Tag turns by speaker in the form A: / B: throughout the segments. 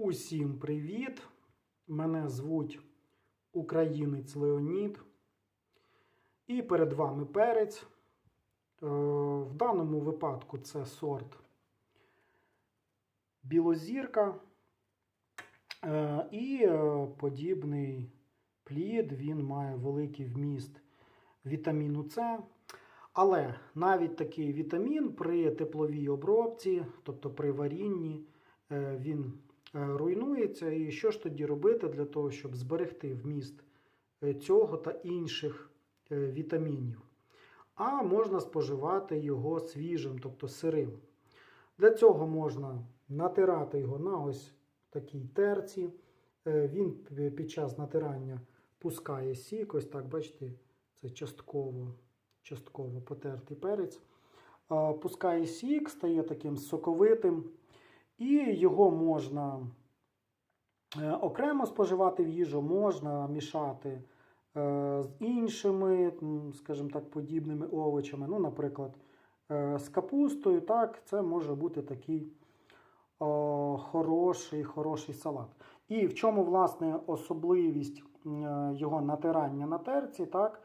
A: Усім привіт! Мене звуть Українець Леонід. І перед вами перець. Е, В даному випадку це сорт білозірка. Е, І е, подібний плід він має великий вміст вітаміну С. Але навіть такий вітамін при тепловій обробці, тобто при варінні, він руйнується. І що ж тоді робити для того, щоб зберегти вміст е, цього та інших е, вітамінів? А можна споживати його свіжим, тобто сирим. Для цього можна натирати його на ось такій терці. Е, Він під час натирання пускає сік. Ось так, бачите, це частково, частково потертий перець. Е, Пускає сік, стає таким соковитим. І його можна е, окремо споживати в їжу, можна мішати е, з іншими, скажімо так, подібними овочами. Ну, наприклад, е, з капустою. Так, це може бути такий о, хороший, хороший салат. І в чому, власне, особливість його натирання на терці, так,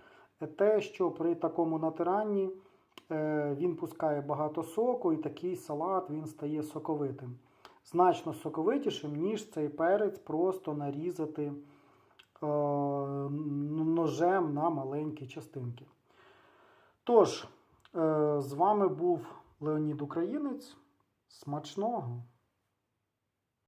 A: те, що при такому натиранні він пускає багато соку, і такий салат він стає соковитим. Значно соковитішим, ніж цей перець просто нарізати е, ножем на маленькі частинки. Тож, е, з вами був Леонід Українець. Смачного!